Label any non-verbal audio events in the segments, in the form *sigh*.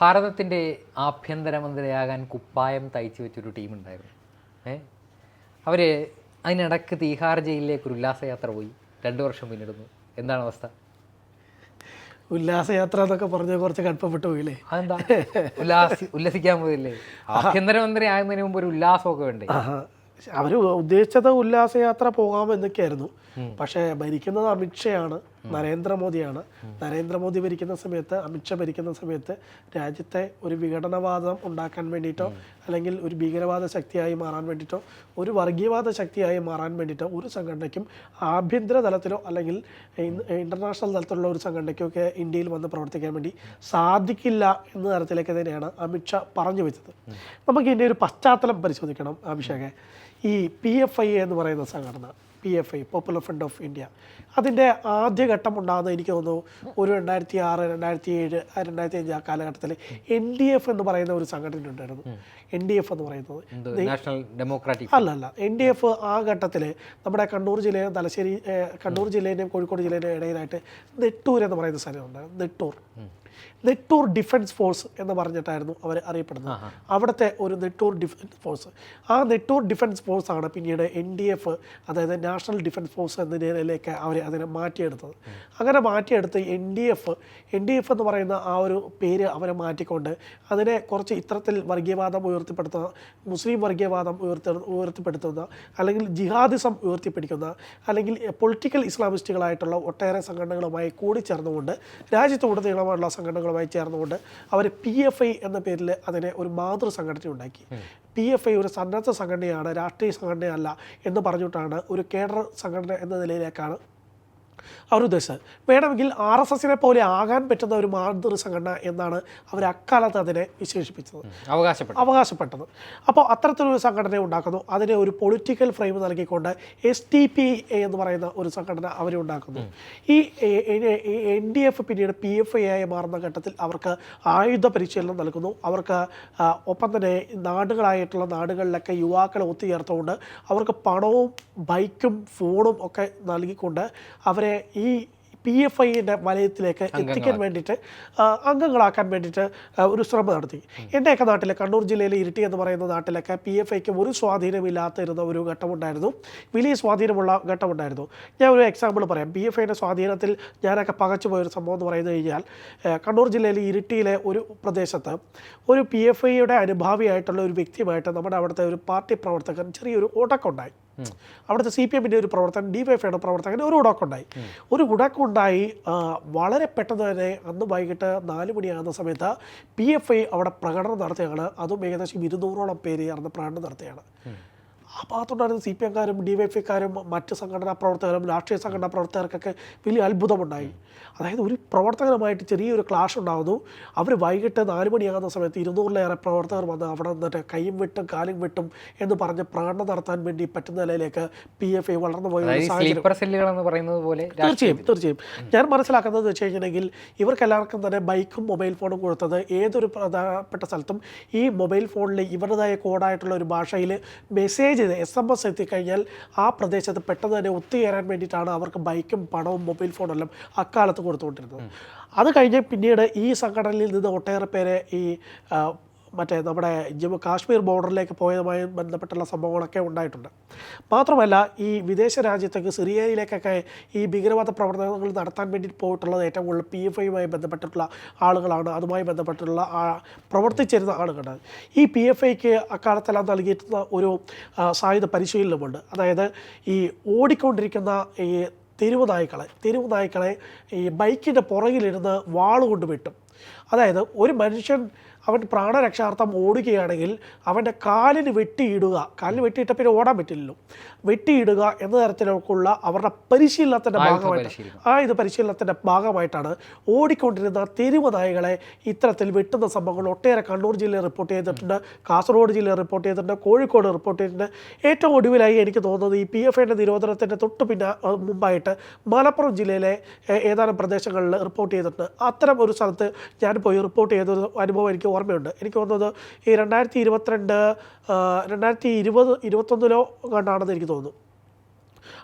ഭാരതത്തിന്റെ ആഭ്യന്തരമന്ത്രിയാകാൻ കുപ്പായം തയ്ച്ചു വെച്ചൊരു ടീമുണ്ടായിരുന്നു. ഏ? അവർ അതിനിടക്ക് തീഹാർ ജയിലിലേക്ക് ഒരു ഉല്ലാസയാത്ര പോയി. രണ്ട് വർഷം പിന്നിടുന്നു. എന്താണ് അവസ്ഥ? ഉല്ലാസയാത്ര എന്നൊക്കെ പറഞ്ഞ് കുറച്ച് കടുപ്പപ്പെട്ടു പോയില്ലേ? അതെന്താ? ഉല്ലാസി ഉല്ലസിക്കാൻ പോയില്ലേ? ആഭ്യന്തരമന്ത്രി ആകുന്നതിന് മുമ്പ് ഒരു ഉല്ലാസമൊക്കെ വേണ്ടേ? അവർ ഉദ്ദേശിച്ചത് ഉല്ലാസയാത്ര പോകാമെന്നൊക്കെയായിരുന്നു. പക്ഷേ ഭരിക്കുന്നത് അമിത്ഷയാണ്. നരേന്ദ്രമോദിയാണ്. നരേന്ദ്രമോദി ഭരിക്കുന്ന സമയത്ത് അമിത്ഷാ ഭരിക്കുന്ന സമയത്ത് രാജ്യത്തെ ഒരു വിഘടനവാദം ഉണ്ടാക്കാൻ വേണ്ടിയിട്ടോ അല്ലെങ്കിൽ ഒരു ഭീകരവാദ ശക്തിയായി മാറാൻ വേണ്ടിയിട്ടോ ഒരു വർഗീയവാദ ശക്തിയായി മാറാൻ വേണ്ടിയിട്ടോ ഒരു സംഘടനയ്ക്കും ആഭ്യന്തര തലത്തിലോ അല്ലെങ്കിൽ ഇന്റർനാഷണൽ തലത്തിലുള്ള ഒരു സംഘടനയ്ക്കോ ഒക്കെ ഇന്ത്യയിൽ വന്ന് പ്രവർത്തിക്കാൻ വേണ്ടി സാധിക്കില്ല എന്ന തരത്തിലേക്ക് തന്നെയാണ് അമിത്ഷാ പറഞ്ഞു വെച്ചത്. നമുക്ക് ഇതിന്റെ ഒരു പശ്ചാത്തലം പരിശോധിക്കണം അഭിഷേകെ. ഈ പി എഫ് ഐ എന്ന് പറയുന്ന സംഘടന P F I Popular Front of India അതിന്റെ ആദ്യഘട്ടം ഉണ്ടാകുന്നത് എനിക്ക് തോന്നുന്നു ഒരു രണ്ടായിരത്തി ആറ് രണ്ടായിരത്തി ഏഴ് രണ്ടായിരത്തി അഞ്ച് ആ കാലഘട്ടത്തിൽ എൻ ഡി എഫ് എന്ന് പറയുന്ന ഒരു സംഘടന ഉണ്ടായിരുന്നു. എൻ ഡി എഫ് എന്ന് പറയുന്നത്. നാഷണൽ ഡെമോക്രാറ്റിക് അല്ലല്ല എൻ ഡി എഫ് ആ ഘട്ടത്തിൽ നമ്മുടെ കണ്ണൂർ ജില്ലയിലും തലശ്ശേരി കണ്ണൂർ ജില്ലേന്റെയും കോഴിക്കോട് ജില്ലേന്റെയും ഇടയിലായിട്ട് നെട്ടൂർ എന്ന് പറയുന്ന സ്ഥലം ഉണ്ടായിരുന്നു. നെട്ടൂർ. നെട്ടൂർ ഡിഫൻസ് ഫോഴ്സ് എന്ന് പറഞ്ഞിട്ടായിരുന്നു അവർ അറിയപ്പെടുന്നത്. അവിടുത്തെ ഒരു നെട്ടൂർ ഡിഫൻസ് ഫോഴ്സ്. ആ നെട്ടൂർ ഡിഫൻസ് ഫോഴ്സ് ആണ് പിന്നീട് എൻ ഡി എഫ് അതായത് നാഷണൽ ഡിഫൻസ് ഫോഴ്സ് എന്നതിലേക്ക് അവരെ അവർ അതിനെ മാറ്റിയെടുത്തത്. അങ്ങനെ മാറ്റിയെടുത്ത് N D F N D F എന്ന് പറയുന്ന ആ ഒരു പേര് അവരെ മാറ്റിക്കൊണ്ട് അതിനെ കുറച്ച് ഇത്തരത്തിൽ വർഗീയവാദം ഉയർത്തിപ്പെടുത്തുന്ന മുസ്ലിം വർഗീയവാദം ഉയർത്തി ഉയർത്തിപ്പെടുത്തുന്ന അല്ലെങ്കിൽ ജിഹാദിസം ഉയർത്തിപ്പിടിക്കുന്ന അല്ലെങ്കിൽ പൊളിറ്റിക്കൽ ഇസ്ലാമിസ്റ്റുകളായിട്ടുള്ള ഒട്ടേറെ സംഘടനകളുമായി കൂടിച്ചേർന്നുകൊണ്ട് രാജ്യത്തുടനീളമുള്ള സംഘടനകളുമായി ചേർന്നുകൊണ്ട് അവർ പി എഫ് ഐ എന്ന പേരിൽ അതിനെ ഒരു മാതൃ സംഘടന ഉണ്ടാക്കി. പി എഫ് ഐ ഒരു സന്നദ്ധ സംഘടനയാണ് രാഷ്ട്രീയ സംഘടനയല്ല എന്ന് പറഞ്ഞിട്ടാണ് ഒരു കേഡർ സംഘടന എന്ന നിലയിലേക്കാണ് അവർ ഉദ്ദേശിച്ചത് വേണമെങ്കിൽ ആർ എസ് എസിനെ പോലെ ആകാൻ പറ്റുന്ന ഒരു മാതൃ സംഘടന എന്നാണ് അവർ അക്കാലത്ത് അതിനെ വിശേഷിപ്പിച്ചത്. അവകാശപ്പെട്ടു അവകാശപ്പെട്ടത്. അപ്പോൾ അത്തരത്തിലൊരു സംഘടന ഉണ്ടാക്കുന്നു. അതിനെ ഒരു പൊളിറ്റിക്കൽ ഫ്രെയിം നൽകിക്കൊണ്ട് എസ് ടി പി എ എന്ന് പറയുന്ന ഒരു സംഘടന അവർ ഉണ്ടാക്കുന്നു. ഈ എൻ ഡി എഫ് പിന്നീട് പി എഫ് എ ആയി മാറുന്ന ഘട്ടത്തിൽ അവർക്ക് ആയുധ പരിശീലനം നൽകുന്നു. അവർക്ക് ഒപ്പം തന്നെ നാടുകളായിട്ടുള്ള നാടുകളിലൊക്കെ യുവാക്കളെ ഒത്തുചേർത്തുകൊണ്ട് അവർക്ക് പണവും ബൈക്കും ഫോണും ഒക്കെ നൽകിക്കൊണ്ട് അവരെ ഈ പി എഫ് ഐന്റെ വലയത്തിലേക്ക് എത്തിക്കാൻ വേണ്ടിയിട്ട് അംഗങ്ങളാക്കാൻ വേണ്ടിയിട്ട് ഒരു ശ്രമം നടത്തി. എന്റെയൊക്കെ നാട്ടിലെ കണ്ണൂർ ജില്ലയിലെ ഇരിട്ടി എന്ന് പറയുന്ന നാട്ടിലൊക്കെ പി എഫ് ഐക്ക് ഒരു സ്വാധീനമില്ലാത്തിരുന്ന ഒരു ഘട്ടമുണ്ടായിരുന്നു. വലിയ സ്വാധീനമുള്ള ഘട്ടമുണ്ടായിരുന്നു. ഞാൻ ഒരു എക്സാമ്പിൾ പറയാം. പി എഫ് ഐയുടെ സ്വാധീനത്തിൽ ഞാനൊക്കെ പകച്ചു പോയൊരു സംഭവം എന്ന് പറയുന്നത് കഴിഞ്ഞാൽ കണ്ണൂർ ജില്ലയിലെ ഇരിട്ടിയിലെ ഒരു പ്രദേശത്ത് ഒരു പി എഫ് ഐയുടെ അനുഭാവിയായിട്ടുള്ള ഒരു വ്യക്തിയുമായിട്ട് നമ്മുടെ അവിടുത്തെ ഒരു പാർട്ടി പ്രവർത്തകൻ ചെറിയൊരു ഉടക്കുണ്ടായി അവിടുത്തെ സി പി എമ്മിന്റെ ഒരു പ്രവർത്തകൻ ഡി വൈ എഫ്ഐയുടെ പ്രവർത്തകൻ ഒരു ഉടക്കുണ്ടായി. ഒരു ഉടക്കുണ്ടായി വളരെ പെട്ടെന്ന് തന്നെ അന്ന് വൈകിട്ട് നാല് മണിയാകുന്ന സമയത്ത് പി എഫ് ഐ അവിടെ പ്രകടനം നടത്തുകയാണ്. അതും ഏകദേശം ഇരുന്നൂറോളം പേര് ചേർന്ന് പ്രകടനം നടത്തുകയാണ്. ആ ഭാഗത്തുണ്ടായിരുന്ന സി പി എംകാരും ഡി വൈ എഫ്ഐക്കാരും മറ്റ് സംഘടനാ പ്രവർത്തകരും രാഷ്ട്രീയ സംഘടനാ പ്രവർത്തകർക്കൊക്കെ വലിയ അത്ഭുതമുണ്ടായി. അതായത് ഒരു പ്രവർത്തകരുമായിട്ട് ചെറിയൊരു ക്ലാഷ് ഉണ്ടാകുന്നു അവർ വൈകിട്ട് നാല് മണിയാകുന്ന സമയത്ത് ഇരുന്നൂറിലേറെ പ്രവർത്തകർ വന്ന് അവിടെ നിന്നിട്ട് കൈയും വെട്ടും കാലും വെട്ടും എന്ന് പറഞ്ഞ് പ്രകടനം നടത്താൻ വേണ്ടി പറ്റുന്ന നിലയിലേക്ക് പി എഫ് ഐ വളർന്നു പോയ തീർച്ചയായും തീർച്ചയായും. ഞാൻ മനസ്സിലാക്കുന്നത് വെച്ച് കഴിഞ്ഞിട്ടുണ്ടെങ്കിൽ ഇവർക്ക് എല്ലാവർക്കും തന്നെ ബൈക്കും മൊബൈൽ ഫോണും കൊടുത്തത് ഏതൊരു പ്രധാനപ്പെട്ട സ്ഥലത്തും ഈ മൊബൈൽ ഫോണിൽ ഇവരുടേതായ കോഡായിട്ടുള്ള ഒരു ഭാഷയിൽ മെസ്സേജ് എസ് എം എസ് എത്തിക്കഴിഞ്ഞാൽ ആ പ്രദേശത്ത് പെട്ടെന്ന് തന്നെ ഒത്തുചേരാൻ വേണ്ടിയിട്ടാണ് അവർക്ക് ബൈക്കും പണവും മൊബൈൽ ഫോണും എല്ലാം അക്കാലത്ത് കൊടുത്തുകൊണ്ടിരുന്നത്. അത് കഴിഞ്ഞ് പിന്നീട് ഈ സംഘടനയിൽ നിന്ന് ഒട്ടേറെ പേരെ ഈ മറ്റേ നമ്മുടെ ജമ്മു കാശ്മീർ ബോർഡറിലേക്ക് പോയതുമായി ബന്ധപ്പെട്ടുള്ള സംഭവങ്ങളൊക്കെ ഉണ്ടായിട്ടുണ്ട്. മാത്രമല്ല ഈ വിദേശ രാജ്യത്തേക്ക് സിറിയയിലേക്കൊക്കെ ഈ ഭീകരവാദ പ്രവർത്തനങ്ങൾ നടത്താൻ വേണ്ടി പോയിട്ടുള്ളത് ഏറ്റവും കൂടുതൽ പി എഫ് ഐയുമായി ബന്ധപ്പെട്ടിട്ടുള്ള ആളുകളാണ്. അതുമായി ബന്ധപ്പെട്ടുള്ള പ്രവർത്തിച്ചിരുന്ന ആളുകളാണ്. ഈ പി എഫ് ഐക്ക് അക്കാലത്തെല്ലാം നൽകിയിട്ടുള്ള ഒരു സായുധ പരിശീലനമുണ്ട്. അതായത് ഈ ഓടിക്കൊണ്ടിരിക്കുന്ന ഈ തെരുവ് നായ്ക്കളെ തെരുവ് നായ്ക്കളെ ഈ ബൈക്കിന്റെ പുറകിലിരുന്ന് വാളുകൊണ്ട് വെട്ടും. അതായത് ഒരു മനുഷ്യൻ അവൻ പ്രാണരക്ഷാർത്ഥം ഓടുകയാണെങ്കിൽ അവന്റെ കാലിന് വെട്ടിയിടുക. കാലിന് വെട്ടിയിട്ട പിന്നെ ഓടാൻ പറ്റില്ലല്ലോ. വെട്ടിയിടുക എന്ന തരത്തിലുള്ള അവരുടെ പരിശീലനത്തിന്റെ ഭാഗമായിട്ട് ആ ഇത് പരിശീലനത്തിന്റെ ഭാഗമായിട്ടാണ് ഓടിക്കൊണ്ടിരുന്ന തെരുവ് നായകളെ ഇത്തരത്തിൽ വെട്ടുന്ന സംഭവങ്ങൾ ഒട്ടേറെ കണ്ണൂർ ജില്ലയിൽ റിപ്പോർട്ട് ചെയ്തിട്ടുണ്ട്. കാസർഗോഡ് ജില്ലയിൽ റിപ്പോർട്ട് ചെയ്തിട്ടുണ്ട്. കോഴിക്കോട് റിപ്പോർട്ട് ചെയ്തിട്ടുണ്ട്. ഏറ്റവും ഒടുവിലായി എനിക്ക് തോന്നുന്നത് ഈ പി എഫ് ഐന്റെ നിരോധനത്തിന്റെ തൊട്ട് പിന്നെ മുമ്പായിട്ട് മലപ്പുറം ജില്ലയിലെ ഏതാനും പ്രദേശങ്ങളിൽ റിപ്പോർട്ട് ചെയ്തിട്ടുണ്ട്. അത്തരം ഒരു സ്ഥലത്ത് ഞാൻ പോയി റിപ്പോർട്ട് ചെയ്തൊരു അനുഭവം എനിക്ക് ഓർമ്മയുണ്ട്. എനിക്ക് തോന്നുന്നത് ഈ രണ്ടായിരത്തി ഇരുപത്തിരണ്ട് രണ്ടായിരത്തി ഇരുപത് ഇരുപത്തൊന്നിലോ കണ്ടാണെന്ന് എനിക്ക് തോന്നുന്നു.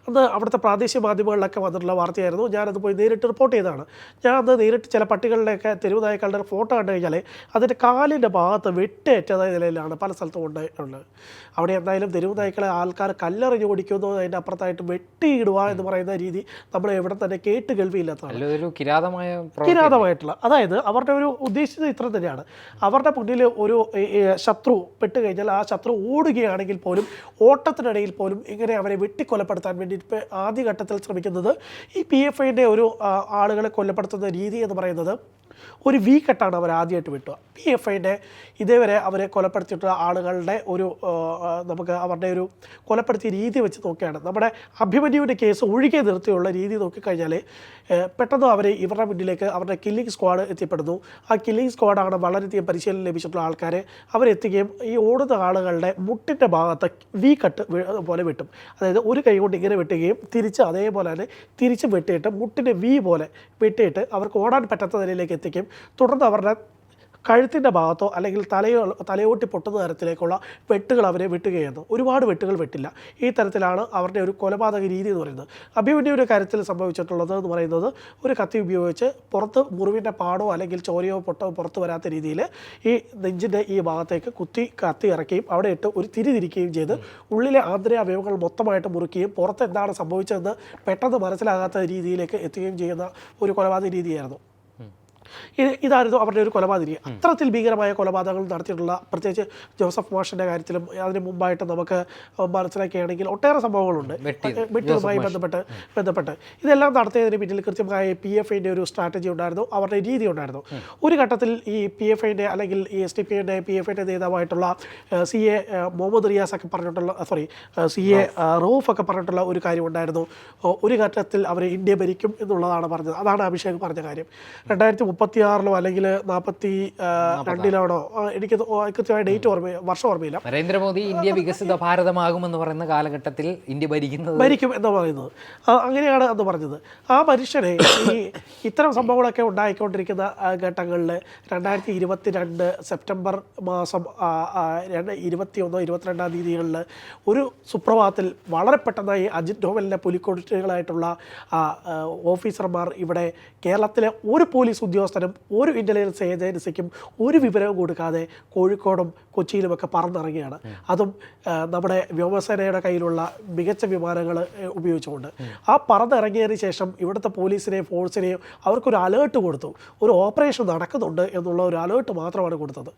അന്ന് അവിടുത്തെ പ്രാദേശിക മാധ്യമങ്ങളിലൊക്കെ വന്നിട്ടുള്ള വാർത്തയായിരുന്നു. ഞാനത് പോയി നേരിട്ട് റിപ്പോർട്ട് ചെയ്തതാണ്. ഞാൻ അത് നേരിട്ട് ചില പട്ടികളുടെയൊക്കെ തെരുവ് നായക്കളുടെ ഫോട്ടോ കണ്ടു കഴിഞ്ഞാൽ അതിന്റെ കാലിന്റെ ഭാഗത്ത് വെട്ടേറ്റതായ നിലയിലാണ് പല സ്ഥലത്തും ഉണ്ടായിട്ടുള്ളത്. അവിടെ എന്തായാലും തെരുവ് നായ്ക്കളെ ആൾക്കാർ കല്ലെറിഞ്ഞ് ഓടിക്കുന്നു അതിന്റെ അപ്പുറത്തായിട്ട് വെട്ടിയിടുക എന്ന് പറയുന്ന രീതി നമ്മൾ എവിടെ തന്നെ കേട്ട് കേൾവിയില്ലാത്തതാണ്. കിരാതമായിട്ടുള്ള അതായത് അവരുടെ ഒരു ഉദ്ദേശിച്ചത് ഇത്ര തന്നെയാണ്. അവരുടെ മുന്നിൽ ഒരു ശത്രു പെട്ട് കഴിഞ്ഞാൽ ആ ശത്രു ഓടുകയാണെങ്കിൽ പോലും ഓട്ടത്തിനിടയിൽ പോലും ഇങ്ങനെ അവരെ വെട്ടിക്കൊലപ്പെടുത്താൻ വേണ്ടി ഇപ്പം ആദ്യഘട്ടത്തിൽ ശ്രമിക്കുന്നത് ഈ പി എഫ് ഐന്റെ ഒരു ആളുകളെ കൊലപ്പെടുത്തുന്ന രീതി എന്ന് പറയുന്നത് ഒരു വി അവർ ആദ്യമായിട്ട് വിട്ടുക. പി എഫ് ഐന്റെ ഇതേവരെ അവരെ കൊലപ്പെടുത്തിയിട്ടുള്ള ആളുകളുടെ ഒരു നമുക്ക് അവരുടെ ഒരു കൊലപ്പെടുത്തിയ രീതി വെച്ച് നോക്കുകയാണ്. നമ്മുടെ അഭിമന്യുവിന്റെ കേസ് ഒഴികെ നിർത്തിയുള്ള രീതി നോക്കിക്കഴിഞ്ഞാൽ പെട്ടെന്ന് അവർ ഇവരുടെ മുന്നിലേക്ക് അവരുടെ കില്ലിംഗ് സ്ക്വാഡ് എത്തിപ്പെടുന്നു. ആ കില്ലിംഗ് സ്ക്വാഡാണ് വളരെയധികം പരിശീലനം ലഭിച്ചിട്ടുള്ള ആൾക്കാരെ അവരെത്തുകയും ഈ ഓടുന്ന ആളുകളുടെ മുട്ടിന്റെ ഭാഗത്ത് വി കട്ട് പോലെ വെട്ടും. അതായത് ഒരു കൈ കൊണ്ട് ഇങ്ങനെ വെട്ടുകയും തിരിച്ച് അതേപോലെ തന്നെ തിരിച്ച് വെട്ടിയിട്ട് മുട്ടിന്റെ വി പോലെ വെട്ടിയിട്ട് അവർക്ക് ഓടാൻ പറ്റാത്ത നിലയിലേക്ക് എത്തിക്കും തുടർന്ന് അവരുടെ കഴുത്തിന്റെ ഭാഗത്തോ അല്ലെങ്കിൽ തലയോ തലയോട്ടി പൊട്ടുന്ന തരത്തിലേക്കുള്ള വെട്ടുകൾ അവരെ വെട്ടുകയായിരുന്നു. ഒരുപാട് വെട്ടുകൾ വെട്ടില്ല. ഈ തരത്തിലാണ് അവരുടെ ഒരു കൊലപാതക രീതി എന്ന് പറയുന്നത്. അഭിമന്യുവിന്റെ കാര്യത്തിൽ സംഭവിച്ചിട്ടുള്ളത് എന്ന് പറയുന്നത് ഒരു കത്തി ഉപയോഗിച്ച് പുറത്ത് മുറിവിന്റെ പാടോ അല്ലെങ്കിൽ ചോരയോ പൊട്ടോ പുറത്ത് വരാത്ത രീതിയിൽ ഈ നെഞ്ചിന്റെ ഈ ഭാഗത്തേക്ക് കുത്തി കത്തി ഇറക്കുകയും അവിടെ ഇട്ട് ഒരു തിരി തിരിക്കുകയും ചെയ്ത് ഉള്ളിലെ ആന്തരിക അവയവങ്ങൾ മൊത്തമായിട്ട് മുറുക്കുകയും പുറത്ത് എന്താണ് സംഭവിച്ചതെന്ന് പെട്ടെന്ന് മനസ്സിലാകാത്ത രീതിയിലേക്ക് എത്തുകയും ചെയ്യുന്ന ഒരു കൊലപാതക രീതിയായിരുന്നു. ഇതായിരുന്നു അവരുടെ ഒരു കൊലപാതക. അത്രത്തിൽ അത്തരത്തിൽ ഭീകരമായ കൊലപാതകങ്ങൾ നടത്തിയിട്ടുള്ള പ്രത്യേകിച്ച് ജോസഫ് മാഷിന്റെ കാര്യത്തിലും അതിന് മുമ്പായിട്ട് നമുക്ക് മനസ്സിലാക്കുകയാണെങ്കിൽ ഒട്ടേറെ സംഭവങ്ങളുണ്ട്. വെട്ടിയത്. വെട്ടിയതുമായി ബന്ധപ്പെട്ട് ബന്ധപ്പെട്ട്. ഇതെല്ലാം നടത്തിയതിന് പിന്നിൽ കൃത്യമായ പി എഫ് ഐന്റെ ഒരു സ്ട്രാറ്റജി ഉണ്ടായിരുന്നു അവരുടെ രീതി ഉണ്ടായിരുന്നു. ഒരു ഘട്ടത്തിൽ ഈ പി എഫ് ഐന്റെ അല്ലെങ്കിൽ ഈ എസ് ടി പി ഐന്റെ പി എഫ് ഐന്റെ നേതാവായിട്ടുള്ള സി എ മുഹമ്മദ് റിയാസ് ഒക്കെ പറഞ്ഞിട്ടുള്ള സോറി സി എ റൌഫ്. ഒക്കെ പറഞ്ഞിട്ടുള്ള ഒരു കാര്യം ഉണ്ടായിരുന്നു. ഒരു ഘട്ടത്തിൽ അവർ ഇന്ത്യ ഭരിക്കും എന്നുള്ളതാണ് പറഞ്ഞത്. അതാണ് അഭിഷേക് പറഞ്ഞ കാര്യം. രണ്ടായിരത്തി മുപ്പത്തി ആറിലോ അല്ലെങ്കിൽ നാൽപ്പത്തി രണ്ടിലാണോ? എനിക്ക് കൃത്യമായ ഡേറ്റ് ഓർമ്മ വർഷം ഓർമ്മയില്ല. നരേന്ദ്രമോദി ഇന്ത്യ വികസിത ഭാരതമാകുമെന്ന് പറയുന്ന കാലഘട്ടത്തിൽ ഇന്ത്യ ഭരിക്കുന്നത് ഭരിക്കും എന്ന് പറയുന്നത്. അങ്ങനെയാണ് അന്ന് പറഞ്ഞത്. ആ മനുഷ്യനെ ഈ *coughs* ഇത്തരം സംഭവങ്ങളൊക്കെ ഉണ്ടായിക്കൊണ്ടിരിക്കുന്ന ഘട്ടങ്ങളിൽ രണ്ടായിരത്തി ഇരുപത്തി രണ്ട് സെപ്റ്റംബർ മാസം ഇരുപത്തി ഒന്നോ ഇരുപത്തിരണ്ടാം തീയതികളിൽ ഒരു സുപ്രഭാതത്തിൽ വളരെ പെട്ടെന്നായി അജിത് ഡോവലിന്റെ പുലിക്കൊടികളായിട്ടുള്ള ഓഫീസർമാർ ഇവിടെ കേരളത്തിലെ ഒരു പോലീസ് ഉദ്യോഗസ്ഥനും ഒരു ഇന്റലിജൻസ് ഏജൻസിക്കും ഒരു വിവരവും കൊടുക്കാതെ കോഴിക്കോടും കൊച്ചിയിലുമൊക്കെ പറന്നിറങ്ങിയാണ്. അതും നമ്മുടെ വ്യോമസേനയുടെ കയ്യിലുള്ള മികച്ച വിമാനങ്ങൾ ഉപയോഗിച്ചുകൊണ്ട്. ആ പറന്നിറങ്ങിയതിന് ശേഷം ഇവിടുത്തെ പോലീസിനെയും ഫോഴ്സിനെയും അവർക്കൊരു അലേർട്ട് കൊടുത്തു. ഒരു ഓപ്പറേഷൻ നടക്കുന്നുണ്ട് എന്നുള്ള ഒരു അലേർട്ട് മാത്രമാണ് കൊടുത്തത്.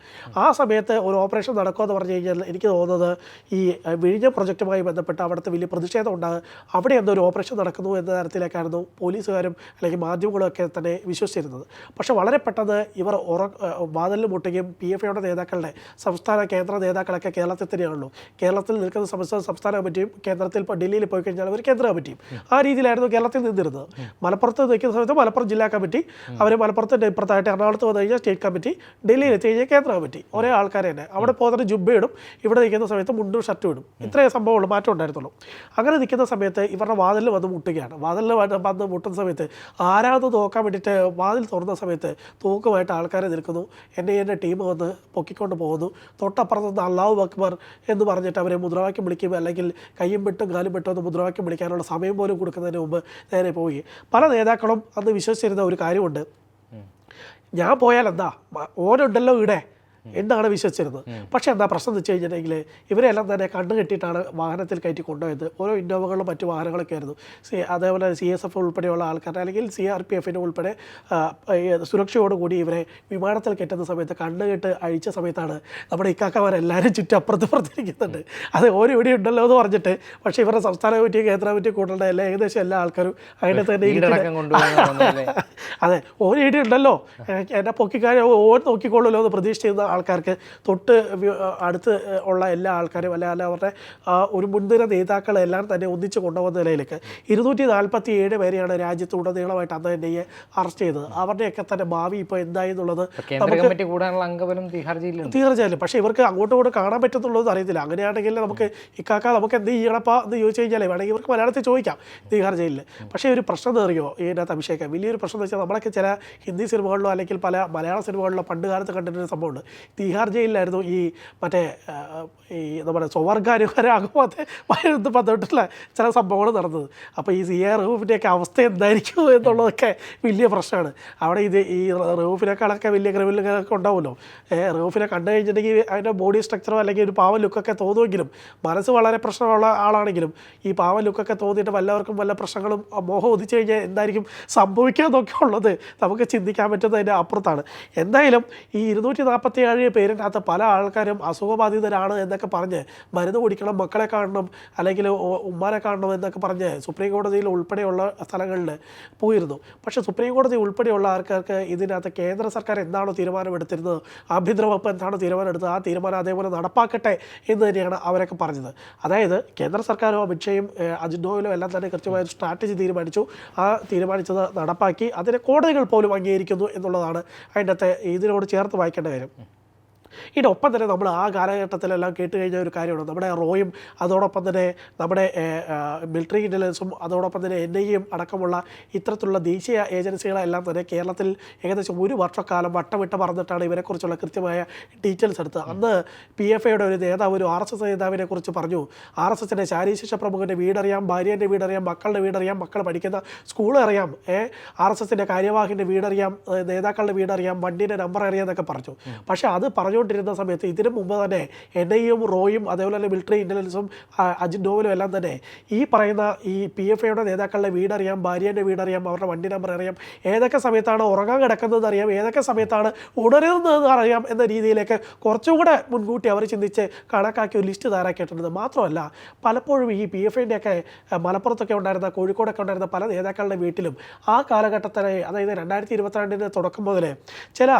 ആ സമയത്ത് ഒരു ഓപ്പറേഷൻ നടക്കുമെന്ന് പറഞ്ഞു കഴിഞ്ഞാൽ എനിക്ക് തോന്നുന്നത് ഈ വിഴിഞ്ഞ പ്രൊജക്റ്റുമായി ബന്ധപ്പെട്ട് അവിടുത്തെ വലിയ പ്രതിഷേധം ഉണ്ടാകും. അവിടെ എന്തോ ഒരു ഓപ്പറേഷൻ നടക്കുന്നു എന്ന തരത്തിലേക്കായിരുന്നു പോലീസുകാരും അല്ലെങ്കിൽ മാധ്യമങ്ങളൊക്കെ തന്നെ വിശ്വസിച്ചിരുന്നത്. പക്ഷേ വളരെ പെട്ടെന്ന് ഇവർ ഉറ വാതിലിൽ മുട്ടുകയും പി എഫ് ഐയുടെ നേതാക്കളുടെ സംസ്ഥാന കേന്ദ്ര നേതാക്കളൊക്കെ കേരളത്തിൽ തന്നെയാണല്ലോ. കേരളത്തിൽ നിൽക്കുന്ന സംസ്ഥാന സംസ്ഥാന കമ്മിറ്റിയും കേന്ദ്രത്തിൽ ഇപ്പോൾ ഡൽഹിയിൽ പോയി കഴിഞ്ഞാൽ അവർ കേന്ദ്ര കമ്മിറ്റിയും. ആ രീതിയിലായിരുന്നു കേരളത്തിൽ നിന്നിരുന്നത്. മലപ്പുറത്ത് നിൽക്കുന്ന സമയത്ത് മലപ്പുറം ജില്ലാ കമ്മിറ്റി അവർ മലപ്പുറത്തിന്റെ ഇപ്പുറത്തായിട്ട് എറണാകുളത്ത് വന്നു കഴിഞ്ഞാൽ സ്റ്റേറ്റ് കമ്മിറ്റി ഡൽഹിയിൽ എത്തി കഴിഞ്ഞാൽ കേന്ദ്ര കമ്മിറ്റി. ഒരേ ആൾക്കാർ തന്നെ. അവിടെ ജുബ്ബ ഇടും ഇവിടെ നിൽക്കുന്ന സമയത്ത് മുണ്ടും ഷർട്ടും ഇടും. ഇത്രയും സംഭവമുള്ളൂ മാറ്റം ഉണ്ടായിരുന്നുള്ളൂ. അങ്ങനെ നിൽക്കുന്ന സമയത്ത് ഇവരുടെ വാതിലിൽ വന്ന് മുട്ടുകയാണ്. വാതിലിൽ വന്ന് മുട്ടുന്ന സമയത്ത് ആരാന്ന് നോക്കാൻ വേണ്ടിയിട്ട് വാതിൽ തുറന്ന സമയത്ത് തൂക്കമായിട്ട് ആൾക്കാരെ നിൽക്കുന്നു. എന്നെ എന്റെ ടീം വന്ന് പൊക്കിക്കൊണ്ട് പോകുന്നു. തൊട്ടപ്പുറത്ത് നിന്ന് അള്ളാഹു അക്ബർ എന്ന് പറഞ്ഞിട്ട് അവരെ മുദ്രാവാക്യം വിളിക്കും. അല്ലെങ്കിൽ കയ്യും വിട്ടും കാലും വിട്ടും എന്ന് മുദ്രാവാക്യം വിളിക്കാനുള്ള സമയം പോലും കൊടുക്കുന്നതിന് മുമ്പ് നേരെ പോയി പല നേതാക്കളും അന്ന് വിശ്വസിച്ചിരുന്ന ഒരു കാര്യമുണ്ട്. ഞാൻ പോയാൽ എന്താ? ഓനുണ്ടല്ലോ ഇവിടെ. എന്നാണ് വിശ്വസിച്ചിരുന്നത്? പക്ഷേ എന്താ പ്രശ്നം എന്ന് വെച്ച് കഴിഞ്ഞിട്ടുണ്ടെങ്കിൽ ഇവരെല്ലാം തന്നെ കണ്ണു കെട്ടിയിട്ടാണ് വാഹനത്തിൽ കയറ്റി കൊണ്ടുപോയത്. ഓരോ ഇന്നോവകളും മറ്റു വാഹനങ്ങളൊക്കെ ആയിരുന്നു. സി അതേപോലെ സി എസ് എഫ് ഉൾപ്പെടെയുള്ള ആൾക്കാർ അല്ലെങ്കിൽ സി ആർ പി എഫിന്റെ ഉൾപ്പെടെ സുരക്ഷയോടുകൂടി ഇവരെ വിമാനത്തിൽ കെട്ടുന്ന സമയത്ത് കണ്ണ് കെട്ട് അഴിച്ച സമയത്താണ് നമ്മുടെ ഇക്കാക്കമാരെല്ലാവരും ചുറ്റും അപ്പുറത്ത് പുറത്തിരിക്കുന്നുണ്ട്. അത് ഓരോ ഇവിടെ ഉണ്ടല്ലോ എന്ന് പറഞ്ഞിട്ട് പക്ഷേ ഇവരുടെ സംസ്ഥാന കമ്മിറ്റി കേന്ദ്ര കമ്മിറ്റി കൂട്ടേണ്ട എല്ലാ ഏകദേശം എല്ലാ ആൾക്കാരും അതിന്റെ തന്നെ അതെ ഓരോ ഇടി ഉണ്ടല്ലോ. എന്നെ പൊക്കിക്കാരെ ഓൻ നോക്കിക്കൊള്ളുമല്ലോ എന്ന് പ്രതീക്ഷിച്ചിരുന്ന ആൾക്കാർക്ക് തൊട്ട് അടുത്ത് ഉള്ള എല്ലാ ആൾക്കാരും അല്ല അല്ല അവരുടെ ഒരു മുൻനിര നേതാക്കളെ എല്ലാം തന്നെ ഒന്നിച്ച് കൊണ്ടുപോകുന്ന നിലയിലേക്ക്. ഇരുന്നൂറ്റി നാൽപ്പത്തി ഏഴ് പേരെയാണ് രാജ്യത്ത് ഉടനീളമായിട്ട് അന്ന് തന്നെ അറസ്റ്റ് ചെയ്തത്. അവരുടെയൊക്കെ തന്നെ ഭാവി ഇപ്പോൾ എന്തായി എന്നുള്ളത് തീർച്ചയായാലും പക്ഷേ ഇവർക്ക് അങ്ങോട്ടും ഇങ്ങോട്ടും കാണാൻ പറ്റുന്നുള്ളത് അറിയത്തില്ല. അങ്ങനെയാണെങ്കിൽ നമുക്ക് ഇക്കാക്ക നമുക്ക് എന്ത് ചെയ്യണപ്പാ എന്ന് ചോദിച്ചു കഴിഞ്ഞാൽ വേണമെങ്കിൽ ഇവർക്ക് മലയാളത്തിൽ ചോദിക്കാം തീഹാർ ജയിലിൽ പക്ഷേ ഒരു പ്രശ്നം എന്ന് അറിയോ ഇതിനകത്ത് അഭിഷേകം? വലിയൊരു പ്രശ്നം എന്ന് വെച്ചാൽ നമ്മളൊക്കെ ചില ഹിന്ദി സിനിമകളിലോ അല്ലെങ്കിൽ പല മലയാള സിനിമകളിലോ പണ്ട് കാലത്ത് കണ്ടിട്ടൊരു സംഭവമുണ്ട്. തീഹാർ ജയിലിലായിരുന്നു ഈ മറ്റേ ഈ എന്താ പറയുക നമ്മുടെ സ്വവർഗാനുഹരാകുമ്പോൾ ബന്ധപ്പെട്ടുള്ള ചില സംഭവങ്ങൾ നടന്നത്. അപ്പോൾ ഈ സി ആർ റൂഫിന്റെയൊക്കെ അവസ്ഥ എന്തായിരിക്കും എന്നുള്ളതൊക്കെ വലിയ പ്രശ്നമാണ്. അവിടെ ഇത് ഈ റൂഫിനേക്കാളൊക്കെ വലിയ ക്രിമിനലുകളൊക്കെ ഉണ്ടാവുമല്ലോ. റൂഫിനെ കണ്ടു കഴിഞ്ഞിട്ടുണ്ടെങ്കിൽ അതിന്റെ ബോഡി സ്ട്രക്ചറോ അല്ലെങ്കിൽ ഒരു പാവ ലുക്കൊക്കെ തോന്നുമെങ്കിലും മനസ്സ് വളരെ പ്രശ്നമുള്ള ആളാണെങ്കിലും ഈ പാവ ലുക്കൊക്കെ തോന്നിയിട്ട് വല്ലവർക്കും വല്ല പ്രശ്നങ്ങളും മോഹം ഒതിച്ചു കഴിഞ്ഞാൽ എന്തായിരിക്കും സംഭവിക്കുക എന്നൊക്കെ ഉള്ളത് നമുക്ക് ചിന്തിക്കാൻ പറ്റുന്നതിന്റെ അപ്പുറത്താണ്. എന്തായാലും ഈ ഇരുന്നൂറ്റി നാൽപ്പത്തി ഏഴ് പേരിനകത്ത് പല ആൾക്കാരും അസുഖബാധിതരാണ് എന്നൊക്കെ പറഞ്ഞ് മരുന്ന് കുടിക്കണം മക്കളെ കാണണം അല്ലെങ്കിൽ ഉമ്മാനെ കാണണം എന്നൊക്കെ പറഞ്ഞ് സുപ്രീം കോടതിയിൽ ഉൾപ്പെടെയുള്ള സ്ഥലങ്ങളിൽ പോയിരുന്നു. പക്ഷേ സുപ്രീം കോടതി ഉൾപ്പെടെയുള്ള ആൾക്കാർക്ക് ഇതിനകത്ത് കേന്ദ്ര സർക്കാർ എന്താണോ തീരുമാനമെടുത്തിരുന്നത്? ആഭ്യന്തര വകുപ്പ് എന്താണോ തീരുമാനമെടുത്തത്? ആ തീരുമാനം അതേപോലെ നടപ്പാക്കട്ടെ എന്ന് തന്നെയാണ് അവരൊക്കെ പറഞ്ഞത്. അതായത് കേന്ദ്ര സർക്കാരും അമിത്ഷയും അജിൻഡോയിലും എല്ലാം തന്നെ കൃത്യമായ ഒരു സ്ട്രാറ്റജി തീരുമാനിച്ചു. ആ തീരുമാനിച്ചത് നടപ്പാക്കി അതിനെ കോടതികൾ പോലും അംഗീകരിക്കുന്നു എന്നുള്ളതാണ് അതിന്റെ ഇതിനോട് ചേർത്ത് വായിക്കേണ്ട കാര്യം. ഇതിനൊപ്പം തന്നെ നമ്മൾ ആ കാലഘട്ടത്തിലെല്ലാം കേട്ട് കഴിഞ്ഞ ഒരു കാര്യമാണ്. നമ്മുടെ റോയും അതോടൊപ്പം തന്നെ നമ്മുടെ മിലിറ്ററി ഇന്റലിജൻസും അതോടൊപ്പം തന്നെ എൻ ഐ എം അടക്കമുള്ള ഇത്തരത്തിലുള്ള ദേശീയ ഏജൻസികളെല്ലാം തന്നെ കേരളത്തിൽ ഏകദേശം ഒരു വർഷക്കാലം വട്ടമിട്ട് പറഞ്ഞിട്ടാണ് ഇവരെക്കുറിച്ചുള്ള കൃത്യമായ ഡീറ്റെയിൽസ് എടുത്തത്. അന്ന് പി എഫ് ഐയുടെ ഒരു നേതാവ് ഒരു ആർ എസ് എസ് നേതാവിനെ കുറിച്ച് പറഞ്ഞു ആർ എസ് എസിന്റെ ശാരീരിക പ്രമുഖന്റെ വീടറിയാം ഭാര്യേന്റെ വീടറിയാം മക്കളുടെ വീടറിയാം മക്കൾ പഠിക്കുന്ന സ്കൂൾ അറിയാം ഏ ആർ എസ് എസിന്റെ കാര്യവാഹിന്റെ വീടറിയാം നേതാക്കളുടെ വീടറിയാം വണ്ടീന്റെ നമ്പർ അറിയാം എന്നൊക്കെ പറഞ്ഞു. പക്ഷേ അത് പറഞ്ഞുകൊണ്ടിരുന്ന സമയത്ത് ഇതിനു മുമ്പ് തന്നെ എൻ ഐയും റോയും അതേപോലെ തന്നെ മിലിറ്ററി ഇന്റലിജൻസും അജിത് ഡോവലും എല്ലാം തന്നെ ഈ പറയുന്ന ഈ പി എഫ് ഐയുടെ നേതാക്കളുടെ വീടറിയാം ഭാര്യേന്റെ വീടറിയാം അവരുടെ വണ്ടി നമ്പർ അറിയാം ഏതൊക്കെ സമയത്താണ് ഉറങ്ങാൻ കിടക്കുന്നത് അറിയാം ഏതൊക്കെ സമയത്താണ് ഉണരുന്നത് അറിയാം എന്ന രീതിയിലേക്ക് കുറച്ചും കൂടെ മുൻകൂട്ടി അവർ ചിന്തിച്ച് കണക്കാക്കി ഒരു ലിസ്റ്റ് തയ്യാറാക്കിയിട്ടുണ്ട്. മാത്രമല്ല പലപ്പോഴും ഈ പി എഫ് ഐന്റെയൊക്കെ മലപ്പുറത്തൊക്കെ ഉണ്ടായിരുന്ന കോഴിക്കോടൊക്കെ ഉണ്ടായിരുന്ന പല നേതാക്കളുടെ വീട്ടിലും ആ കാലഘട്ടത്തിലെ അതായത് രണ്ടായിരത്തി ഇരുപത്തിരണ്ടിന്റെ തുടക്കം മുതലേ ചില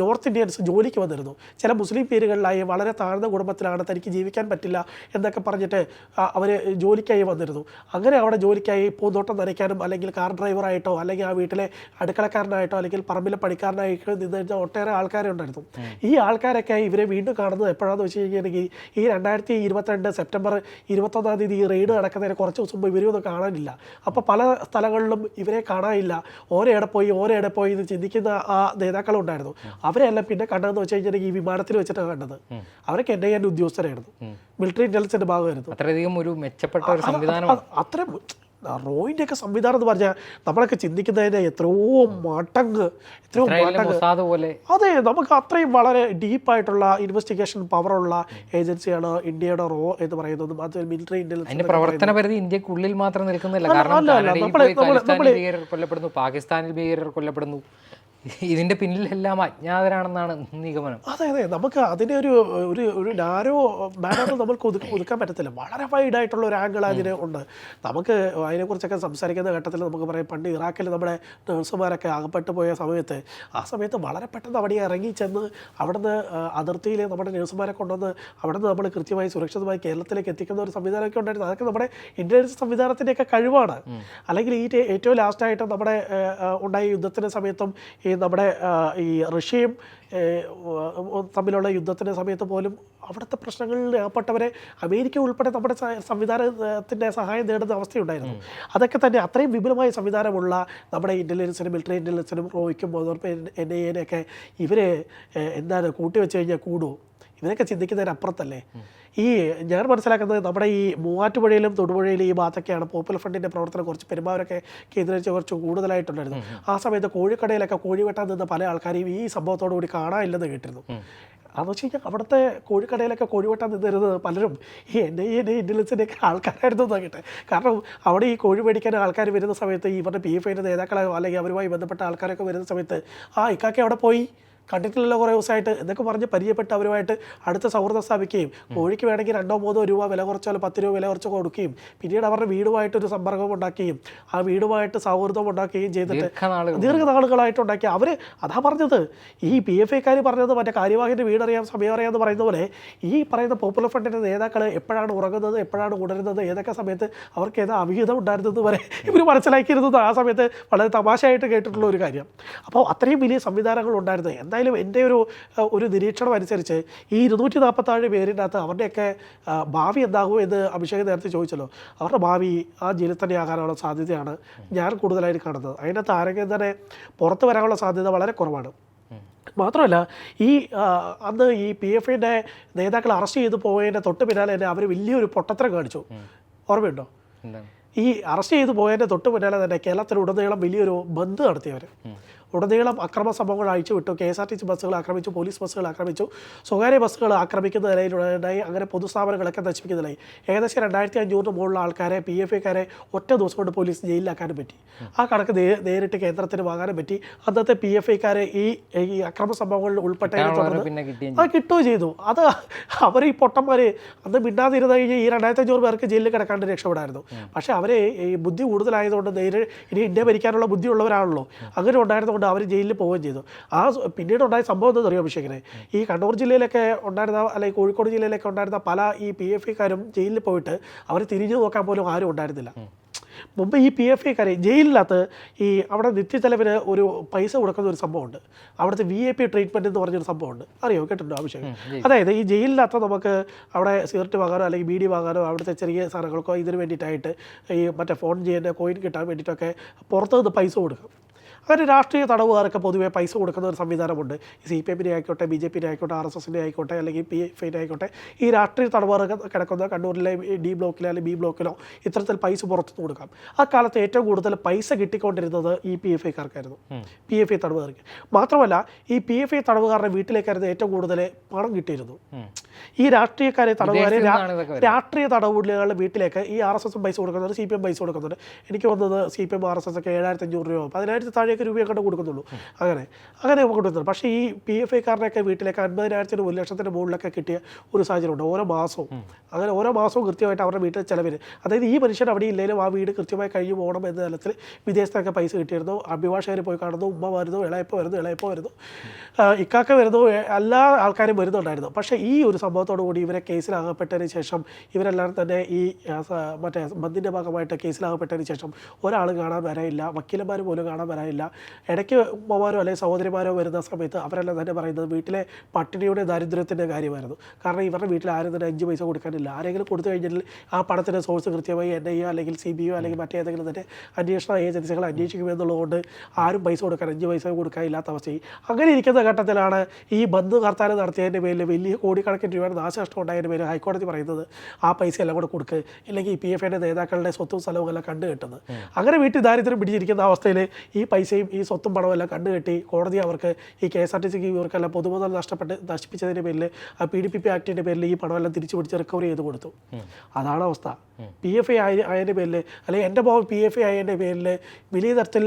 നോർത്ത് ഇന്ത്യൻസ് ജോലിക്ക് വന്നിരുന്നു. ചില മുസ്ലിം പേരുകളിലായി വളരെ താഴ്ന്ന കുടുംബത്തിലാണ് തനിക്ക് ജീവിക്കാൻ പറ്റില്ല എന്നൊക്കെ പറഞ്ഞിട്ട് അവർ ജോലിക്കായി വന്നിരുന്നു. അങ്ങനെ അവിടെ ജോലിക്കായി പൂന്തോട്ടം നനയ്ക്കാനും അല്ലെങ്കിൽ കാർ ഡ്രൈവറായിട്ടോ അല്ലെങ്കിൽ ആ വീട്ടിലെ അടുക്കളക്കാരനായിട്ടോ അല്ലെങ്കിൽ പറമ്പിലെ പണിക്കാരനായിട്ടോ നിന്ന് കഴിഞ്ഞാൽ ഒട്ടേറെ ആൾക്കാരെ ഉണ്ടായിരുന്നു. ഈ ആൾക്കാരൊക്കെ ഇവരെ വീണ്ടും കാണുന്നത് എപ്പോഴാണെന്ന് വെച്ച് കഴിഞ്ഞിട്ടുണ്ടെങ്കിൽ ഈ രണ്ടായിരത്തി ഇരുപത്തിരണ്ട് സെപ്റ്റംബർ ഇരുപത്തൊന്നാം തീയതി ഈ റെയ്ഡ് നടക്കുന്നതിന് കുറച്ച് ദിവസം മുമ്പ് ഇവരൊന്നും കാണാനില്ല. അപ്പോൾ പല സ്ഥലങ്ങളിലും ഇവരെ കാണാനില്ല. ഓരോ പോയി ഓരോ പോയി എന്ന് ചിന്തിക്കുന്ന ആ നേതാക്കളുണ്ടായിരുന്നു. അവരെല്ലാം പിന്നെ കണ്ടതെന്ന് വെച്ച് കഴിഞ്ഞിട്ടുണ്ടെങ്കിൽ വിമാനത്തിൽ വെച്ചിട്ടാണ് കണ്ടത്. അവരൊക്കെ എന്റെ എന്റെ ഉദ്യോഗസ്ഥരായിരുന്നു. മിലിറ്ററി ഇന്റലിജൻസിന്റെ ഭാഗമായിരുന്നു. അത്രയധികം ഒരു മെച്ചപ്പെട്ട ഒരു സംവിധാനം അത്ര റോയിന്റെ ഒക്കെ സംവിധാനം എന്ന് പറഞ്ഞാൽ നമ്മളൊക്കെ ചിന്തിക്കുന്നതിന്റെ എത്രയോ മടങ്ങ് എത്രയോ മടങ്ങ്. അതെ നമുക്ക് അത്രയും വളരെ ഡീപ്പായിട്ടുള്ള ഇൻവെസ്റ്റിഗേഷൻ പവറുള്ള ഏജൻസിയാണ് ഇന്ത്യയുടെ റോ എന്ന് പറയുന്നത് അത് മിലിറ്ററി ഇന്റലിജൻസ് പ്രവർത്തന പരിധി ഇന്ത്യക്കുള്ളിൽ മാത്രം നിൽക്കുന്നില്ല. കാരണം കൊല്ലപ്പെടുന്നു പാകിസ്ഥാനിൽ ഭീകരർ കൊല്ലപ്പെടുന്നു. ഇതിന്റെ പിന്നിലെല്ലാം അജ്ഞാതരാണെന്നാണ് നിഗമനം. അതെ അതെ. നമുക്ക് അതിനെ ഒരു ഒരു ഒരു നാരോ മാനറിൽ നമുക്ക് ഒതുക്കി ഒതുക്കാൻ പറ്റത്തില്ല. വളരെ വൈഡ് ആയിട്ടുള്ള ഒരു ആംഗിൾ അതിന് ഉണ്ട്. നമുക്ക് അതിനെക്കുറിച്ചൊക്കെ സംസാരിക്കുന്ന ഘട്ടത്തിൽ നമുക്ക് പറയാം പണ്ട് ഇറാഖിൽ നമ്മുടെ നേഴ്സുമാരൊക്കെ അകപ്പെട്ടു പോയ സമയത്ത് ആ സമയത്ത് വളരെ പെട്ടെന്ന് അവിടെ ഇറങ്ങി ചെന്ന് അവിടുന്ന് അതിർത്തിയിൽ നമ്മുടെ നേഴ്സുമാരെ കൊണ്ടുവന്ന് അവിടുന്ന് നമ്മൾ കൃത്യമായി സുരക്ഷിതമായി കേരളത്തിലേക്ക് എത്തിക്കുന്ന ഒരു സംവിധാനമൊക്കെ ഉണ്ടായിരുന്നു. അതൊക്കെ നമ്മുടെ ഇന്റലിജൻസ് സംവിധാനത്തിന്റെയൊക്കെ കഴിവാണ്. അല്ലെങ്കിൽ ഈ ഏറ്റവും ലാസ്റ്റായിട്ട് നമ്മുടെ ഉണ്ടായ യുദ്ധത്തിന്റെ സമയത്തും ഈ നമ്മുടെ ഈ റഷ്യയും തമ്മിലുള്ള യുദ്ധത്തിന്റെ സമയത്ത് പോലും അവിടുത്തെ പ്രശ്നങ്ങളിൽ ഏർപ്പെട്ടവരെ അമേരിക്ക ഉൾപ്പെടെ നമ്മുടെ സംവിധാനത്തിന്റെ സഹായം നേടുന്ന അവസ്ഥയുണ്ടായിരുന്നു. അതൊക്കെ തന്നെ അത്രയും വിപുലമായ സംവിധാനമുള്ള നമ്മുടെ ഇന്റലിജൻസിനും മിലിറ്ററി ഇന്റലിജൻസിനും റോയ്ക്കും എൻ ഐ എനൊക്കെ ഇവർ എന്താണ് കൂട്ടിവെച്ച് കഴിഞ്ഞാൽ കൂടുമോ ഇവരൊക്കെ ചിന്തിക്കുന്നതിനപ്പുറത്തല്ലേ? ഈ ഞാൻ മനസ്സിലാക്കുന്നത് നമ്മുടെ ഈ മൂവാറ്റുപുഴയിലും തൊടുപുഴയിലും ഈ ഭാഗത്തൊക്കെയാണ് പോപ്പുലർ ഫ്രണ്ടിന്റെ പ്രവർത്തനം കുറച്ച് പെരുമാവരൊക്കെ കേന്ദ്രീകരിച്ച് കുറച്ച് കൂടുതലായിട്ടുണ്ടായിരുന്നു ആ സമയത്ത് കോഴിക്കടയിലൊക്കെ കോഴി വെട്ടാൻ നിന്ന പല ആൾക്കാരെയും ഈ സംഭവത്തോടു കൂടി കാണാനില്ലെന്ന് കേട്ടിരുന്നു. അതെന്ന് വെച്ച് കഴിഞ്ഞാൽ അവിടുത്തെ കോഴിക്കടയിലൊക്കെ കോഴിവെട്ടാൻ നിന്നിരുന്നത് പലരും ഈ എൻ ഐ എൻ ഇന്റലിജൻസിന്റെ ഒക്കെ ആൾക്കാരായിരുന്നു കേട്ടെ കാരണം അവിടെ ഈ കോഴി മേടിക്കാൻ ആൾക്കാർ വരുന്ന സമയത്ത് ഇവരുടെ പി എഫ് ഐന്റെ നേതാക്കളോ അല്ലെങ്കിൽ അവരുമായി ബന്ധപ്പെട്ട ആൾക്കാരൊക്കെ വരുന്ന സമയത്ത് ആ ഇക്കാക്കെ അവിടെ പോയി? കണ്ടിട്ടില്ലല്ലോ കുറേ ദിവസമായിട്ട്. എന്നൊക്കെ പറഞ്ഞ് പരിചയപ്പെട്ട് അവരുമായിട്ട് അടുത്ത സൗഹൃദം സ്ഥാപിക്കുകയും കോഴിക്ക് വേണമെങ്കിൽ രണ്ടോ മൂന്നോ രൂപ വില കുറച്ചോ പത്ത് രൂപ വില കുറച്ചോ കൊടുക്കുകയും പിന്നീട് അവരുടെ വീടുമായിട്ട് ഒരു സമ്പർക്കം ഉണ്ടാക്കുകയും ആ വീടുമായിട്ട് സൗഹൃദം ഉണ്ടാക്കുകയും ചെയ്തിട്ട് ദീർഘനാളുകളായിട്ട് ഉണ്ടാക്കി. അവർ അതാ പറഞ്ഞത്. ഈ പി എഫ് ഐക്കാർ പറഞ്ഞത് മറ്റേ കാര്യവാഹിന്റെ വീടറിയാം സമയം അറിയാമെന്ന് പറയുന്ന പോലെ ഈ പറയുന്ന പോപ്പുലർ ഫ്രണ്ടിന്റെ നേതാക്കൾ എപ്പോഴാണ് ഉറങ്ങുന്നത് എപ്പോഴാണ് ഉണരുന്നത് ഏതൊക്കെ സമയത്ത് അവർക്ക് ഏതാ അവിഹിതം ഉണ്ടായിരുന്നത് വരെ ഇവർ മനസ്സിലാക്കിയിരുന്നത് ആ സമയത്ത് വളരെ തമാശയായിട്ട് കേട്ടിട്ടുള്ള ഒരു കാര്യം. അപ്പോൾ അത്രയും വലിയ സംവിധാനങ്ങൾ ഉണ്ടായിരുന്നു. എന്തായാലും എന്റെ ഒരു ഒരു നിരീക്ഷണം അനുസരിച്ച് ഈ ഇരുന്നൂറ്റി നാൽപ്പത്താഴ് പേരിന്റെ അകത്ത് അവരുടെയൊക്കെ ഭാവി എന്താകും എന്ന് അഭിഷേക് നേരത്തെ ചോദിച്ചല്ലോ. അവരുടെ ഭാവി ആ ജയിലിൽ തന്നെ ആകാനുള്ള സാധ്യതയാണ് ഞാൻ കൂടുതലായിട്ട് കാണുന്നത്. അതിനകത്ത് ആരെങ്കിലും തന്നെ പുറത്ത് വരാനുള്ള സാധ്യത വളരെ കുറവാണ്. മാത്രമല്ല ഈ അന്ന് ഈ പി എഫ് നേതാക്കൾ അറസ്റ്റ് ചെയ്തു പോയതിന്റെ തൊട്ട് പിന്നാലെ തന്നെ അവർ വലിയൊരു പൊട്ടത്തരം കാണിച്ചു. ഓർമ്മയുണ്ടോ? ഈ അറസ്റ്റ് ചെയ്ത് പോയതിന്റെ തൊട്ട് പിന്നാലെ തന്നെ കേരളത്തിലുടനീളം വലിയൊരു ബന്ദ് നടത്തിയവർ ഉടനീളം അക്രമ സംഭവങ്ങൾ അഴിച്ചുവിട്ടു K S R T C ബസ്സുകൾ ആക്രമിച്ചു. പോലീസ് ബസ്സുകൾ ആക്രമിച്ചു. സ്വകാര്യ ബസ്സുകൾ ആക്രമിക്കുന്ന നിലയിലുണ്ടായി. അങ്ങനെ പൊതുസ്ഥാപനങ്ങളൊക്കെ നശിപ്പിക്കുന്നതിനായി ഏകദേശം രണ്ടായിരത്തി അഞ്ഞൂറിന് മുകളിലുള്ള ആൾക്കാരെ പി എഫ് ഐക്കാരെ ഒറ്റ ദിവസം കൊണ്ട് പോലീസ് ജയിലിലാക്കാനും പറ്റി. ആ കണക്ക് നേരിട്ട് കേന്ദ്രത്തിന് വാങ്ങാനും പറ്റി. അന്നത്തെ പി എഫ് ഐക്കാരെ ഈ ഈ അക്രമ സംഭവങ്ങളിൽ കിട്ടുകയും അത് കിട്ടുകയും ചെയ്തു. അത് അവർ ഈ പൊട്ടന്മാർ അന്ന് മിണ്ടാതിരുന്ന കഴിഞ്ഞാൽ ഈ രണ്ടായിരത്തി അഞ്ഞൂറ് പേർക്ക് ജയിലിൽ കിടക്കാണ്ട് രക്ഷപ്പെടായിരുന്നു. പക്ഷേ അവർ ഈ ബുദ്ധി കൂടുതലായതുകൊണ്ട് നേരിട്ട് ഇനി ഇന്ത്യ ഭരിക്കാനുള്ള ബുദ്ധിയുള്ളവരാണല്ലോ. അങ്ങനെ ഉണ്ടായിരുന്നതുകൊണ്ട് അവർ ജയിലിൽ പോവുകയും ചെയ്തു. ആ പിന്നീട് ഉണ്ടായ സംഭവം എന്താ അറിയാം അഭിഷേകിനെ? ഈ കണ്ണൂർ ജില്ലയിലൊക്കെ ഉണ്ടായിരുന്ന അല്ലെങ്കിൽ കോഴിക്കോട് ജില്ലയിലൊക്കെ ഉണ്ടായിരുന്ന പല ഈ പി എഫ് ഇക്കാരും ജയിലിൽ പോയിട്ട് അവർ തിരിഞ്ഞു നോക്കാൻ പോലും ആരും ഉണ്ടായിരുന്നില്ല. മുമ്പ് ഈ പി എഫ് ഐക്കാരെ ജയിലിനകത്ത് ഈ അവിടെ നിത്യച്ചെലവിന് ഒരു പൈസ കൊടുക്കുന്ന ഒരു സംഭവമുണ്ട്. അവിടുത്തെ വി എ പി ട്രീറ്റ്മെന്റ് എന്ന് പറഞ്ഞൊരു സംഭവമുണ്ട്. അറിയോ? കേട്ടിട്ടുണ്ടോ ആവശ്യം അതായത് ഈ ജയിലിനകത്ത് നമുക്ക് അവിടെ സിഗരറ്റ് വാങ്ങാനോ അല്ലെങ്കിൽ ബീഡി വാങ്ങാനോ അവിടുത്തെ ചെറിയ സാധനങ്ങൾക്കോ ഇതിന് വേണ്ടിയിട്ടായിട്ട് ഈ മറ്റേ ഫോൺ ചെയ്യുന്ന കോയിൻ കിട്ടാൻ വേണ്ടിയിട്ടൊക്കെ പുറത്തു നിന്ന് പൈസ കൊടുക്കും. അങ്ങനെ രാഷ്ട്രീയ തടവുകാരൊക്കെ പൊതുവെ പൈസ കൊടുക്കുന്ന ഒരു സംവിധാനമുണ്ട്. സി പി എമ്മിനെ ആയിക്കോട്ടെ ബി ജെ പിനെ ആയിക്കോട്ടെ ആർ എസ് എസിന്റെ ആയിക്കോട്ടെ അല്ലെങ്കിൽ പി എഫ് ഐനെ ആയിക്കോട്ടെ ഈ രാഷ്ട്രീയ തടവുകാരൊക്കെ കിടക്കുന്ന കണ്ണൂരിലെ ഡി ബ്ലോക്കിലോ അല്ലെങ്കിൽ ബി ബ്ലോക്കിലോ ഇത്തരത്തിൽ പൈസ പുറത്തുനിന്ന് കൊടുക്കാം. ആ കാലത്ത് ഏറ്റവും കൂടുതൽ പൈസ കിട്ടിക്കൊണ്ടിരുന്നത് ഈ പി എഫ് ഐക്കാർക്കായിരുന്നു പി എഫ് ഐ തടവുകാർക്ക്. മാത്രമല്ല ഈ പി എഫ് ഐ തടവുകാരുടെ വീട്ടിലേക്കായിരുന്നു ഏറ്റവും കൂടുതൽ പണം കിട്ടിയിരുന്നു ഈ രാഷ്ട്രീയക്കാരെ തടവുകാരെ രാഷ്ട്രീയ തടവുകളുടെ വീട്ടിലേക്ക് ഈ ആർ എസ് എസും പൈസ കൊടുക്കുന്നുണ്ട് സി പി എം പൈസ കൊടുക്കുന്നുണ്ട്. എനിക്ക് വന്നത് C P M R S S ഒക്കെ ഏഴായിരത്തി അഞ്ഞൂറ് രൂപ. പതിനായിരത്തി താഴേക്ക് രൂപയെ കണ്ട് കൊടുക്കുന്നുള്ളൂ. അങ്ങനെ അങ്ങനെ കൊടുക്കുന്നത് പക്ഷേ ഈ പി എഫ് ഐക്കാരനൊക്കെ വീട്ടിലേക്ക് അൻപതിനായിരത്തിന് ഒരു ലക്ഷത്തിന് മുകളിലൊക്കെ കിട്ടിയ ഒരു സാഹചര്യമുണ്ട്. ഓരോ മാസവും. അങ്ങനെ ഓരോ മാസവും കൃത്യമായിട്ട് അവരുടെ വീട്ടിൽ ചിലവിന്. അതായത് ഈ മനുഷ്യൻ അവിടെ ഇല്ലെങ്കിലും ആ വീട് കൃത്യമായി കഴിഞ്ഞു പോകണം എന്ന തലത്തിൽ വിദേശത്തൊക്കെ പൈസ കിട്ടിയിരുന്നു. അഭിഭാഷകർ പോയി കാണുന്നു. ഉമ്മ വരുന്നു ഇളയപ്പ വരുന്നു ഇളയപ്പ വരുന്നു. ഇക്കാക്ക വരുന്നു. എല്ലാ ആൾക്കാരും വരുന്നുണ്ടായിരുന്നു. പക്ഷേ ഈ ഒരു സംഭവത്തോടു കൂടി ഇവരെ കേസിലാകപ്പെട്ടതിന് ശേഷം ഇവരെല്ലാവരും തന്നെ ഈ മറ്റേ ബന്ദിന്റെ ഭാഗമായിട്ട് കേസിലാകപ്പെട്ടതിന് ശേഷം ഒരാൾ കാണാൻ വരാനില്ല. വക്കീലന്മാർ പോലും കാണാൻ വരാനില്ല. ഇടയ്ക്ക് ഉമ്മമാരോ അല്ലെങ്കിൽ സഹോദരിമാരോ വരുന്ന സമയത്ത് അവരെല്ലാം തന്നെ പറയുന്നത് വീട്ടിലെ പട്ടിണിയുടെ ദാരിദ്ര്യത്തിന്റെ കാര്യമായിരുന്നു. കാരണം ഇവരുടെ വീട്ടിൽ ആരും തന്നെ അഞ്ച് പൈസ കൊടുക്കാനില്ല. ആരെങ്കിലും കൊടുത്തു കഴിഞ്ഞാൽ ആ പണത്തിന്റെ സോഴ്സ് കൃത്യമായി എൻ ഐ അല്ലെങ്കിൽ സി ബി ഒ അല്ലെങ്കിൽ മറ്റേതെങ്കിലും തന്നെ അന്വേഷണ ഏജൻസികൾ അന്വേഷിക്കുമെന്നുള്ളതുകൊണ്ട് ആരും പൈസ കൊടുക്കാൻ അഞ്ച് പൈസ കൊടുക്കാൻ ഇല്ലാത്ത അവസ്ഥയും അങ്ങനെ ഇരിക്കുന്ന ഘട്ടത്തിലാണ് ഈ ബന്ധു കർത്താനം നടത്തിയതിന്റെ പേരിൽ വലിയ കോടിക്കണക്കിന് രൂപയുടെ നാശനഷ്ടം ഉണ്ടായതിന്റെ പേരിൽ ഹൈക്കോടതി പറയുന്നത് ആ പൈസ എല്ലാം കൂടെ കൊടുക്ക്. ഇല്ലെങ്കിൽ പി എഫ് ഐയുടെ നേതാക്കളുടെ സ്വത്തും സ്ഥലവും എല്ലാം കണ്ടു കിട്ടുന്നത് അങ്ങനെ വീട്ടിൽ ദാരിദ്ര്യം പിടിച്ചിരിക്കുന്ന അവസ്ഥയിൽ ഈ പൈസയും ഈ സ്വത്തും കണ്ടുകെട്ടി കണ്ടു കെട്ടി കോടതി അവർക്ക് ഈ കെ എസ് ആർ ടി സിക്ക് ഇവർക്കെല്ലാം പൊതുമുതൽ നഷ്ടപ്പെട്ട് നശിപ്പിച്ചതിന്റെ പേരിൽ ആ പി ഡി പി പി ആക്ടിന്റെ പേരിൽ ഈ പണമെല്ലാം തിരിച്ചു പിടിച്ച് റിക്കവറി ചെയ്ത് കൊടുത്തു. അതാണ് അവസ്ഥ. പി എഫ് ഐ ആയ ആയതിന്റെ പേരിൽ അല്ലെങ്കിൽ എന്റെ പി എഫ് ഐ ആയതിന്റെ പേരിൽ വലിയ തരത്തിൽ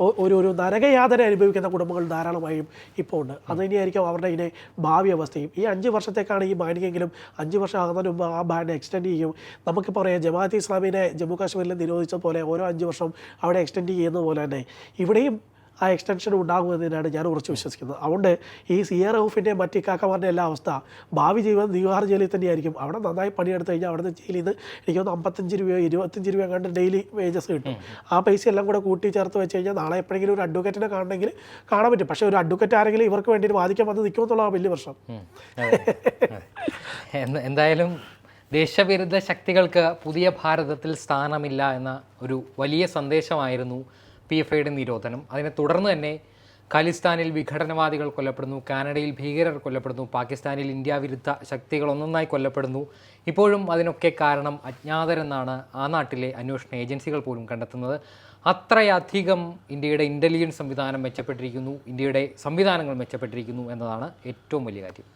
ഒരു ഒരു നരകയാതന അനുഭവിക്കുന്ന കുടുംബങ്ങൾ ധാരാളമായും ഇപ്പോൾ ഉണ്ട്. അത് തന്നെയായിരിക്കും അവരുടെ ഇതിനെ ഭാവി അവസ്ഥയും. ഈ അഞ്ച് വർഷത്തേക്കാണ് ഈ ബാനിക്കെങ്കിലും അഞ്ച് വർഷം ആകുന്നതിന് മുമ്പ് ആ ബാൻ എക്സ്റ്റെൻഡ് ചെയ്യും. നമുക്ക് പറയാം ജമാഅത്ത് ഇസ്ലാമിനെ ജമ്മു കാശ്മീരിൽ നിരോധിച്ച പോലെ ഓരോ അഞ്ച് വർഷം അവിടെ എക്സ്റ്റെൻഡ് ചെയ്യുന്നത് പോലെ തന്നെ. ഇവിടെയും ആ എക്സ്റ്റൻഷൻ ഉണ്ടാകുമെന്നതിനാണ് ഞാൻ ഉറച്ചു വിശ്വസിക്കുന്നത്. അതുകൊണ്ട് ഈ സി ആർ റൌഫിന്റെ മറ്റ് കാക്കമാരുടെ എല്ലാ അവസ്ഥ ഭാവി ജീവിതം ദീഹാർ ജയിലിൽ തന്നെയായിരിക്കും. അവിടെ നന്നായി പണിയെടുത്ത് കഴിഞ്ഞാൽ അവിടെ നിന്ന് ജയിലിൽ നിന്ന് എനിക്ക് തോന്നുന്നു അമ്പത്തഞ്ച് രൂപയോ ഇരുപത്തഞ്ച് രൂപയോ കണ്ട് ഡെയിലി വേജസ് കിട്ടും. ആ പൈസ എല്ലാം കൂടെ കൂട്ടി ചേർത്ത് വെച്ച് കഴിഞ്ഞാൽ നാളെ എപ്പോഴെങ്കിലും ഒരു അഡ്വക്കേറ്റിനെ കാണണമെങ്കിൽ കാണാൻ പറ്റും. പക്ഷേ ഒരു അഡ്വക്കേറ്റ് ആരെങ്കിലും ഇവർക്ക് വേണ്ടി വാദിക്കാൻ വന്ന് നിൽക്കുമെന്നുള്ള വലിയ പ്രശ്നം. എന്തായാലും ദേശവിരുദ്ധ ശക്തികൾക്ക് പുതിയ ഭാരതത്തിൽ സ്ഥാനമില്ല എന്ന ഒരു വലിയ സന്ദേശമായിരുന്നു പി എഫ് ഐയുടെ നിരോധനം. അതിനെ തുടർന്ന് തന്നെ ഖാലിസ്ഥാനിൽ വിഘടനവാദികൾ കൊല്ലപ്പെടുന്നു. കാനഡയിൽ ഭീകരർ കൊല്ലപ്പെടുന്നു. പാകിസ്ഥാനിൽ ഇന്ത്യ വിരുദ്ധ ശക്തികൾ ഒന്നൊന്നായി കൊല്ലപ്പെടുന്നു. ഇപ്പോഴും അതിനൊക്കെ കാരണം അജ്ഞാതരെന്നാണ് ആ നാട്ടിലെ അന്വേഷണ ഏജൻസികൾ പോലും കണ്ടെത്തുന്നത്. അത്രയധികം ഇന്ത്യയുടെ ഇന്റലിജൻസ് സംവിധാനം മെച്ചപ്പെട്ടിരിക്കുന്നു. ഇന്ത്യയുടെ സംവിധാനങ്ങൾ മെച്ചപ്പെട്ടിരിക്കുന്നു എന്നതാണ് ഏറ്റവും വലിയ കാര്യം.